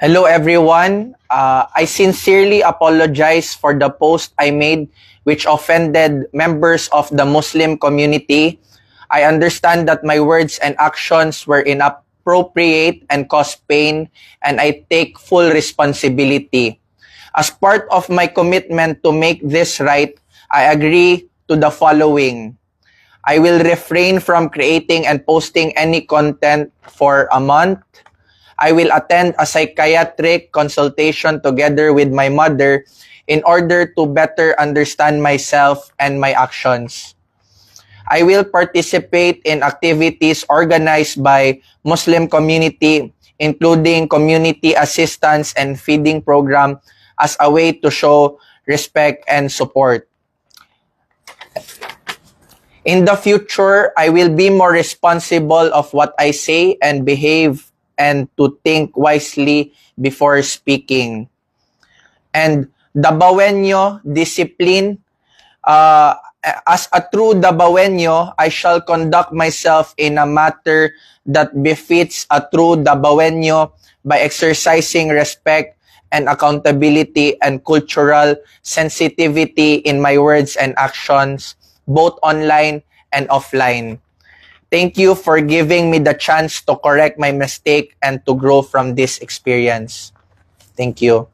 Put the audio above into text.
Hello, everyone. Uh, I sincerely apologize for the post I made which offended members of the Muslim community. I understand that my words and actions were inappropriate and caused pain, and I take full responsibility. As part of my commitment to make this right, I agree to the following. I will refrain from creating and posting any content for a month. I will attend a psychiatric consultation together with my mother in order to better understand myself and my actions. I will participate in activities organized by Muslim community, including community assistance and feeding program as a way to show respect and support. In the future, I will be more responsible of what I say and behave and to think wisely before speaking. And Dabawenyo discipline, uh, as a true Dabawenyo, I shall conduct myself in a matter that befits a true Dabawenyo by exercising respect and accountability and cultural sensitivity in my words and actions, both online and offline. Thank you for giving me the chance to correct my mistake and to grow from this experience. Thank you.